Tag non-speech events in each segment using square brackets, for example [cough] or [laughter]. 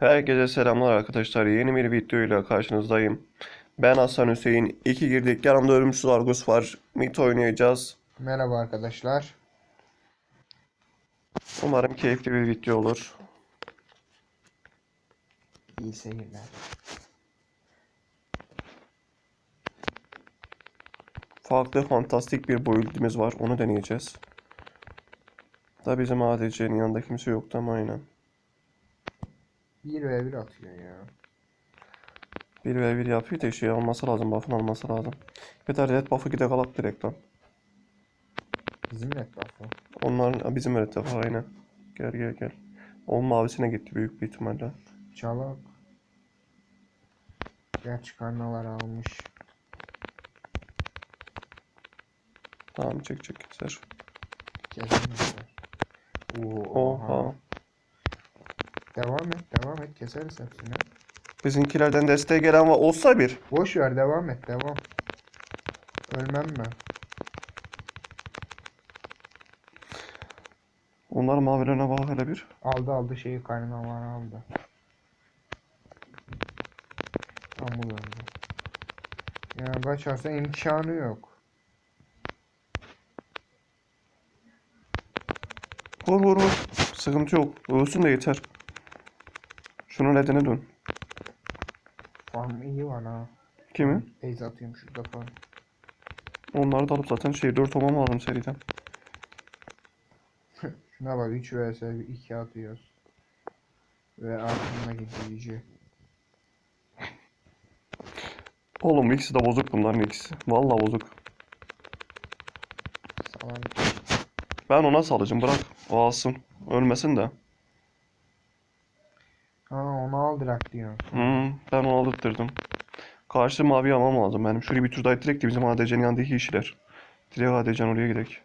Herkese selamlar arkadaşlar. Yeni bir videoyla karşınızdayım. Ben Hasan Hüseyin. İki girdik. Yanımda ölümsüz Argus var. Mit oynayacağız. Merhaba arkadaşlar. Umarım keyifli bir video olur. İyi seyirler. Farklı fantastik bir build'imiz var. Onu deneyeceğiz. Da bizim ADC'nin yanında kimse yoktu ama aynen. 1 ve 1 atıyor ya. 1 ve 1 yapıyor da şey alması lazım. Buff'ın alması lazım. Bir de red buff'ı gide kalak direkt lan. Bizim net buff'ı. Onların bizim red buff'ı aynen. Gel gel gel. Onun mavisine gitti büyük bir ihtimalle. Çalak. Gerçi karnalar almış. Tamam çek çek keser. Kesemezler. Oo, Oha. Devam et, devam et. Keseriz hepsini. Bizimkilerden desteğe gelen var. Olsa bir. Boş ver, devam et, devam. Ölmem ben. Onlar mavilerine bak hele bir. Aldı aldı şeyi karnalar aldı. Tam bu öldü. Ya kaçarsa imkanı yok. Vur vur vur. Sıkıntı yok. Ölsün de yeter. Şunun edine dön. Farm iyi var ha. Kimi? Base atıyorum şurada falan. Onları da alıp zaten şey 4 olmam lazım seriden. [laughs] Şuna bak 3 vs 2 atıyoruz. Ve altına gidici. Oğlum ikisi de bozuk bunların ikisi. Vallahi bozuk. Salam. Ben ona salacağım bırak. O alsın. Ölmesin de. Ha onu al direkt diyor. Hmm, ben onu aldırttırdım. Karşı mavi almam lazım benim. Şurayı bir tur daha ittirek de bizim ADC'nin yanındaki işler. Direkt ADC'nin oraya gidek.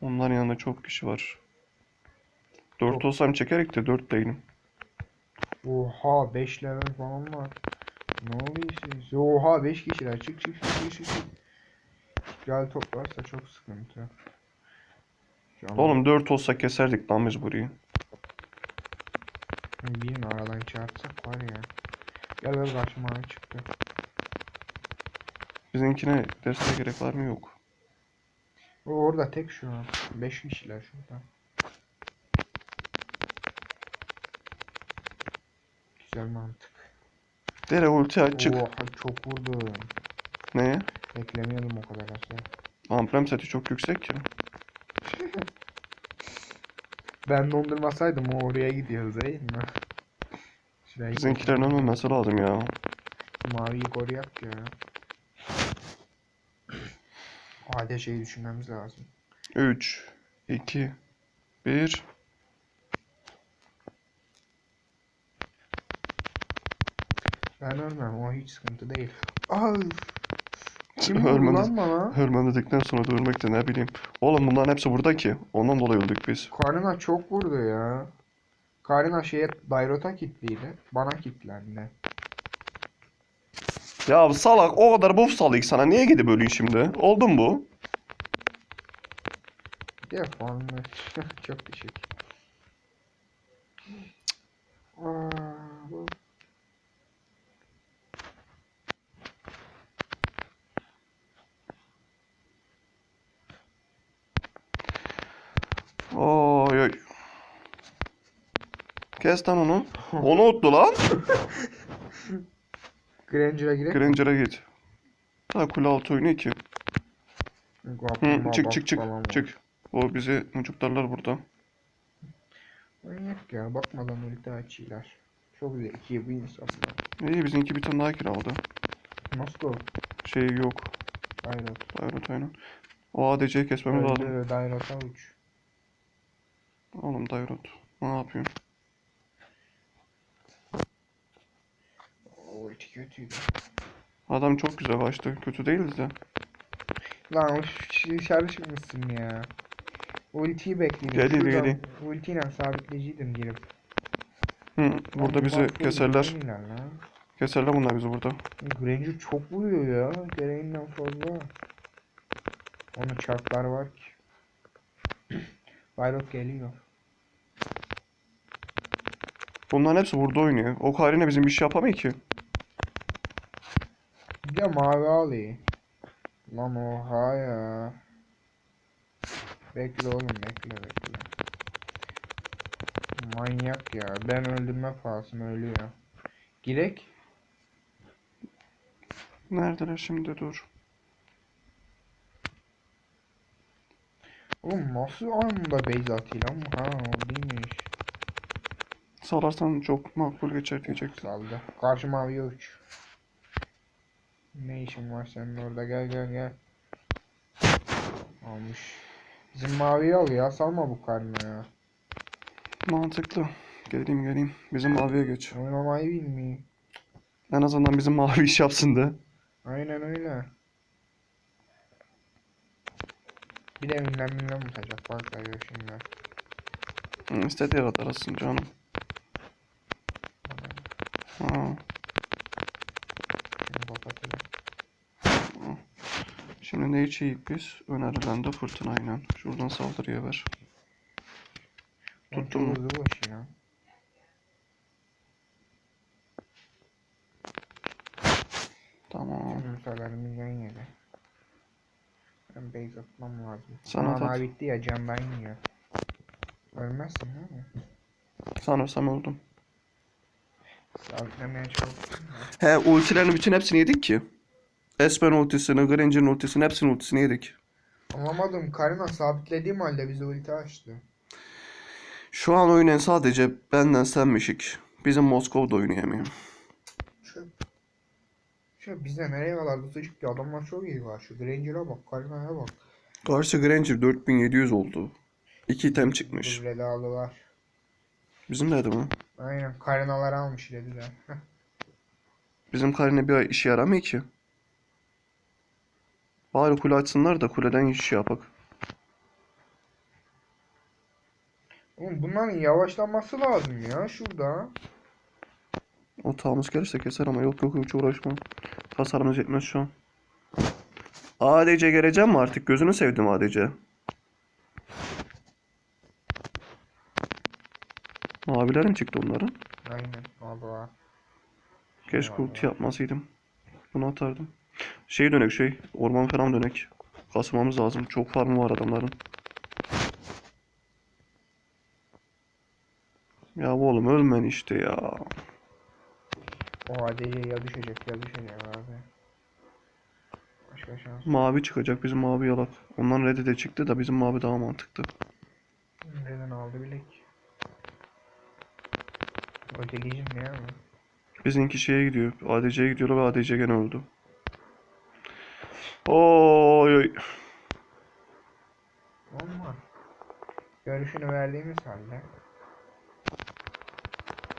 Onların yanında çok kişi var. 4 olsam çekerek de 4 değilim. Oha 5 level falan var. Ne oluyor siz? Oha 5 kişiler. Çık çık çık çık çık. Gel toplarsa çok sıkıntı. An Oğlum 4 olsa keserdik lan biz burayı. Bilmiyorum aradan çarpsak var ya. Gel gel karşıma çıktı. Bizimkine desteğe gerek var mı? Yok. O orada tek şu an. 5 kişiler şurada. Güzel mantık. Dere ulti aç çık. Oha çok vurdum. Neye? Beklemiyordum o kadar aslında. Amprem seti çok yüksek ya. Ben dondurmasaydım o oraya gidiyoruz değil mi? Şuraya Bizimkilerin ölmemesi lazım ya. Maviyi koruyak ya. [clears throat] Ade şeyi düşünmemiz lazım. 3 2 1 Ben ölmem o hiç sıkıntı değil. Ay. Kim vurdu lan bana? Dedikten sonra da ölmek de ne bileyim. Oğlum bunların hepsi burada ki. Ondan dolayı öldük biz. Karina çok vurdu ya. Karina şeye Dairot'a kilitliydi. Bana kilitlendi. Ya salak o kadar buff salayım sana. Niye gidip ölüyorsun şimdi? Oldu mu bu? Farmı. [laughs] çok teşekkür. Aa, bu- Oy oy. Kes lan onu. Onu uttu lan. [laughs] Granger'a girek. Granger'a git. Ha kule altı oyunu ki. Hı, çık çık çık. Çık. O bizi mucuklarlar burada. Manyak ya bakmadan ulti açıyorlar. Çok zeki bu insanlar. İyi bizimki bir tane daha kiraladı. Nasıl o? Şey yok. Dairot. Dairot aynen. O ADC'yi kesmemiz lazım. Dairot'a uç. Oğlum Dairot. Ne yapıyorsun? Ulti kötüydü. Adam çok güzel başladı. Kötü değildi de. Lan uf, çalışmışsın ya. Ultiyi bekleydim. Geli, Şuradan geli. Ultiyle sabitleyiciydim girip. Hı, burada Lan bizi keserler. Keserler bunlar bizi burada. Granger çok vuruyor ya. Gereğinden fazla. Onun çarklar var ki. [clears throat] Bayrok geliyor. Bunların hepsi burada oynuyor. O Karine bizim bir şey yapamıyor ki. De mavi alayım. Lan oha ya. Bekle oğlum bekle bekle. Manyak ya. Ben öldürme pahasına ölüyor. Girek. Neredeler şimdi dur. Oğlum nasıl anında base atıyor lan? Ha değilmiş. Salarsan çok makbul geçer diyecektim. Saldı. Karşı maviye uç. Ne işin var senin orada gel gel gel. Almış. Bizim maviyi al ya salma bu karnına ya. Mantıklı. Geleyim geleyim. Bizim maviye geç. Oynamayı bilmiyor. En azından bizim mavi iş yapsın da. Aynen öyle. Bir de ünlem ünlem tutacak da gör şimdi. Hı, İstediği kadar alsın canım. Ha, Şimdi kapatırım. Şimdi ne içeyik biz? Önerilen de fırtınayla. Şuradan saldırıya ver. Lan Tuttu çok mu? ya. Tamam. Yumurtalarımız yan yedi. Ben base atmam lazım. Sen Ama at bitti ya candan yiyor. Ölmezsin değil mi? Sanırsam öldüm. Sabitlemeye çalıştım. He ultilerin bütün hepsini yedik ki. Espen ultisini, Granger'ın ultisini, hepsinin ultisini yedik. Anlamadım. Karina sabitlediğim halde bize ulti açtı. Şu an oynayan sadece benden senmişik. Bizim Moskova'da oynayamıyor. Çöp. Şu bize nereye kadar tutacak ki adamlar çok iyi var. Şu Granger'a bak, Karina'ya bak. Karşı Granger 4700 oldu. İki item çıkmış. Redalılar. Bizim de mi? Aynen Karina'ları almış dediler. [laughs] Bizim Karine bir işe yaramıyor ki. Bari kule açsınlar da kuleden iş yapak. Oğlum bunların yavaşlanması lazım ya şurada. O tağımız gelirse keser ama yok yok hiç uğraşma. Tasarımız yetmez şu an. ADC geleceğim mi artık? Gözünü sevdim ADC. Maviler mi çıktı onların? Aynen. Allah. Keşke ulti yapmasaydım. Bunu atardım. Şey dönek şey. Orman falan dönek. Kasmamız lazım. Çok farmı var adamların. Ya oğlum ölmen işte ya. O ADC ya düşecek ya düşecek abi. Başka şans. Mavi çıkacak. Bizim mavi yalak. Ondan red'i de çıktı da bizim mavi daha mantıklı. Neden aldı bilek. Ötekicim ne abi? Bizimki şeye gidiyor. ADC'ye gidiyorlar ve ADC gene öldü. Oy oy. Olmaz. Görüşünü verdiğimiz halde.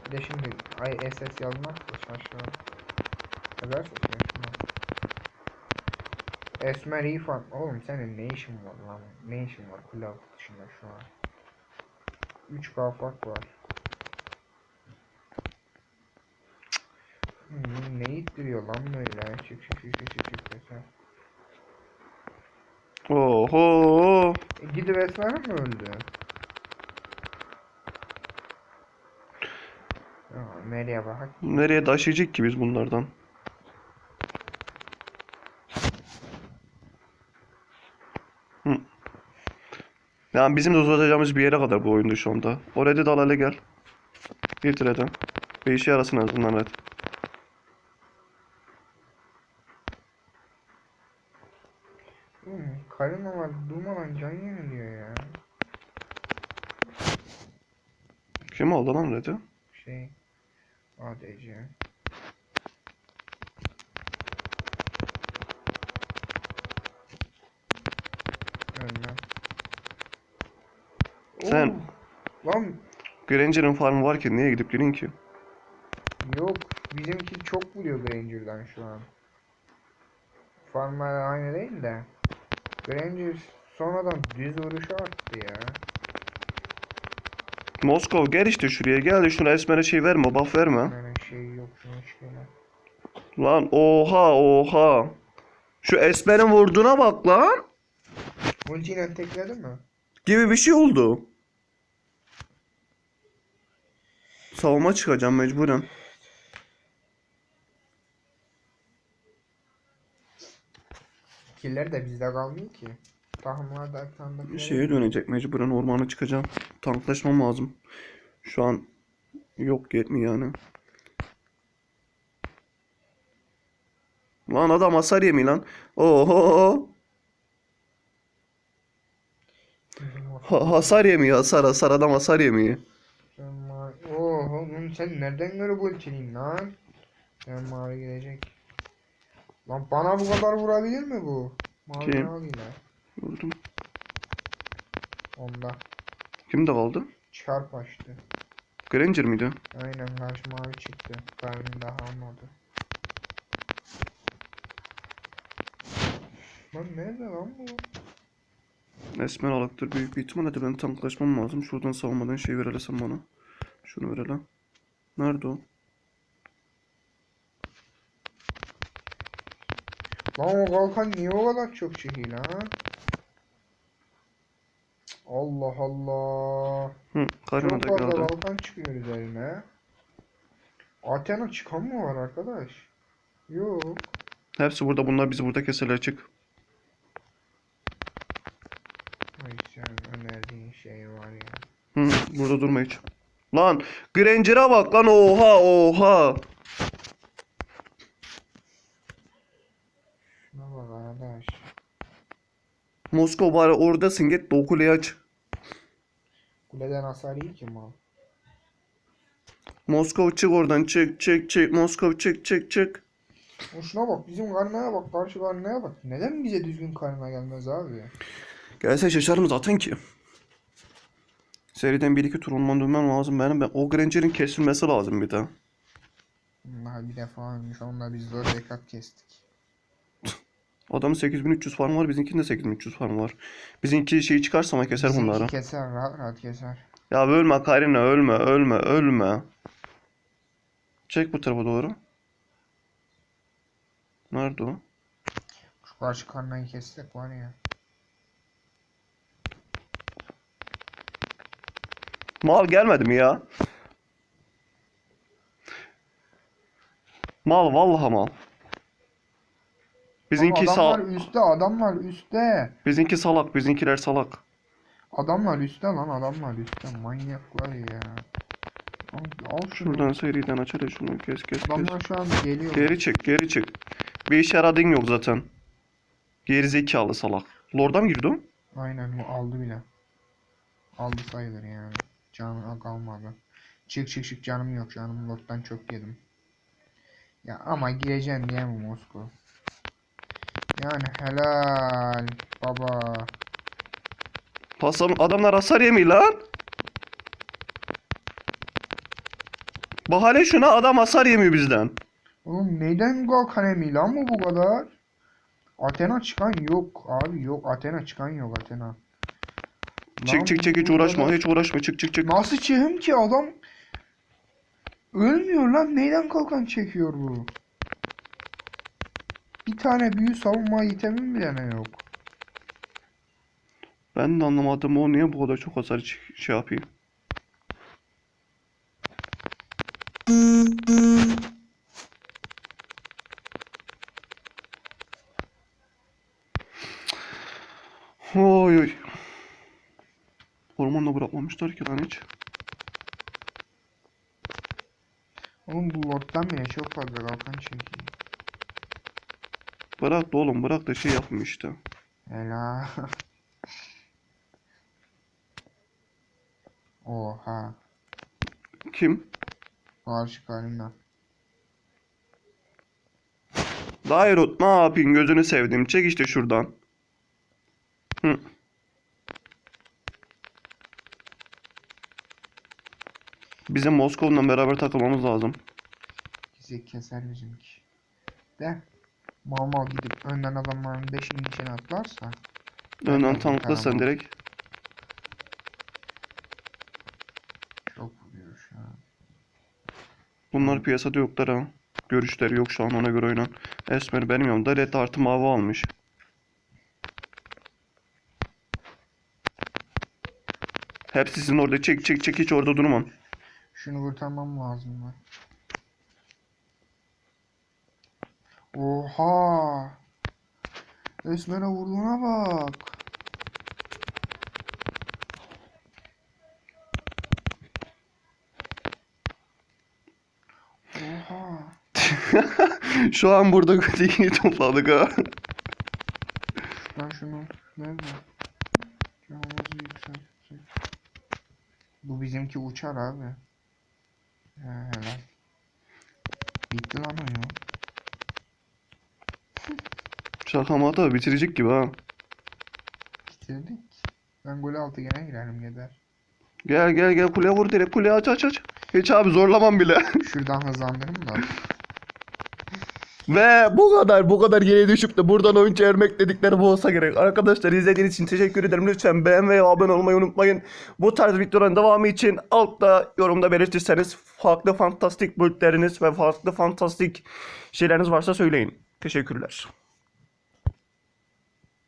Bir de şimdi ay SS yazmazsa şaşırırım. Yazarsa şaşırmam. Esmer İrfan. Oğlum senin ne işin var lan? Ne işin var kulağı dışında şu an? 3 fark var. Hmm, ne ittiriyor lan böyle? Çık çık çık çık çık çık. Oho. E, gidip Esmer mi öldü? Nereye bak? Nereye taşıyacak ki biz bunlardan? Hı. Yani bizim de uzatacağımız bir yere kadar bu oyunda şu anda. O red'i de al hele gel. Bir red'e. Bir işe yarasın en azından red. Hmm, karinalar durmadan can yeniliyor ya. Kim aldı lan red'i? Şey ADC. Ölmem. Sen- Oo, Lan Granger'ın farmı varken niye gidip girin ki? yok bizimki çok vuruyor Granger'dan şu an. Farmlar aynı değil de. Granger sonradan düz vuruşu arttı ya. Moskov gel işte şuraya gel de şuna esmere şey verme buff verme. Yani şey yok şunu şöyle. Lan oha oha. Şu esmerin vurduğuna bak lan. Ultiyle tekledi mi? Gibi bir şey oldu. Savunma çıkacağım mecburen. Killer de bizde kalmıyor ki. Takımlarda bir tane de Şeye dönecek mecburen ormana çıkacağım. Tanklaşmam lazım. Şu an yok yetmiyor yani. Lan adam hasar yemiyor lan. Oho. Ha- hasar yemiyor hasar hasar adam hasar yemiyor. Oho oğlum sen nereden göre bu ultiliğin lan? Sen mavi gelecek. Lan bana bu kadar vurabilir mi bu? Mavi Kim? maviyle. Gördüm. Onda. Kim de kaldı? Çarp açtı. Granger miydi? Aynen karşı mavi çıktı. Karnım daha almadı. Lan nerede lan bu? Esmer alaktır büyük bir ihtimalle de ben tanklaşmam lazım. Şuradan savunmadan şey verelim bana. Şunu verelim. Nerede o? Lan o kalkan niye o kadar çok çekiyor lan? Allah Allah. Hı, Çok da fazla geldi. kalkan çıkıyor üzerine. Athena çıkan mı var arkadaş? Yok. Hepsi burada. Bunlar bizi burada keserler çık. Ay sen önerdiğin şey var ya. Hı, burada durma hiç. Lan Granger'a bak lan oha oha. Şuna bak arkadaş. Moskova bari oradasın git de o kuleyi aç. Kuleden hasar iyi ki mal. Moskova çık oradan çık çık çık. Moskova çık çık çık. O şuna bak bizim karnaya bak karşı karnaya bak. Neden bize düzgün karnına gelmez abi? Gelse şaşarım zaten ki. Seriden bir iki tur ondan dönmem lazım benim. Ben, o Granger'in kesilmesi lazım bir daha. Bunlar bir defa ölmüş onunla biz zor rekat kestik. Adamın 8300 farm var. Bizimkinin de 8300 farm var. Bizimki şeyi çıkarsa ama keser Bizimki bunları. Keser rahat rahat keser. Ya ölme Karina ölme ölme ölme. Çek bu tarafa doğru. Nerede o? Şu karşı karnayı kessek var ya. Mal gelmedi mi ya? Mal vallahi mal. Bizimki Ama adamlar üstte adamlar üstte. bizimki salak, bizimkiler salak. Adamlar üstte lan adamlar üstte manyaklar ya. Al, al şunu. Şuradan seriden aç hadi şunu kes kes kes. Adamlar şu an geliyor. Geri çık, geri çık. Bir işe yaradığın yok zaten. Geri zekalı salak. Lord'a mı girdi o? Aynen o aldı bile. Aldı sayılır yani. Canım kalmadı. Çık çık çık canım yok canım lottan çok yedim. Ya ama gireceğim diye mi Moskova? Yani helal baba. Pasam adamlar hasar yemiyor lan. Bahane şuna adam hasar yemiyor bizden. Oğlum neyden kalkan emi lan bu bu kadar? Athena çıkan yok abi yok Athena çıkan yok Athena. Lan Çık çık çık hiç uğraşma kadar- hiç uğraşma çık çık çık. Nasıl çıkım ki adam ölmüyor lan neyden kalkan çekiyor bu? Bir tane büyü savunma itemim bile ne yok. Ben de anlamadım o niye bu kadar çok hasar şey yapıyor. Oy oy. Ormanda bırakmamışlar ki lan hiç. Oğlum bu lorddan bile çok fazla kalkan çekiyor. Bırak da oğlum bırak da şey yapma işte. Helal. Oha. Kim? Karşı karnına. Dairot ne yapayım gözünü sevdim. Çek işte şuradan. Hı. Bizim Moskova'la beraber takılmamız lazım. Bizi keser bizimki. De. Mal mal gidip önden adamların beşinin içine atlarsa. Önden tankla sen direkt. Çok vuruyor şu an. Bunlar piyasada yoklar ha. Görüşleri yok şu an ona göre oynan. Esmer benim yanımda red artı mavi almış. Hepsi sizin orada çek çek çek hiç orada durmam. Şunu kurtarmam lazım ben. Oha! Resmene vurduğuna bak. Oha! [laughs] Şu an burada iyi topladık ha. Ben şunu nerede? Canımızı yükseltsek. Bu bizimki uçar abi. He helal. Bitti lan oyun. Şaka maka bitirecek gibi ha. Bitirdik. Ben gol altı gene girerim gider. Gel gel gel kuleye vur direkt kuleye aç aç aç. Hiç abi zorlamam bile. [laughs] Şuradan hızlandırayım da. Ve bu kadar bu kadar yere düşüp de buradan oyun çevirmek dedikleri bu olsa gerek. Arkadaşlar izlediğiniz için teşekkür ederim. Lütfen beğen ve abone olmayı unutmayın. Bu tarz videoların devamı için altta yorumda belirtirseniz farklı fantastik boyutlarınız ve farklı fantastik şeyleriniz varsa söyleyin. Teşekkürler.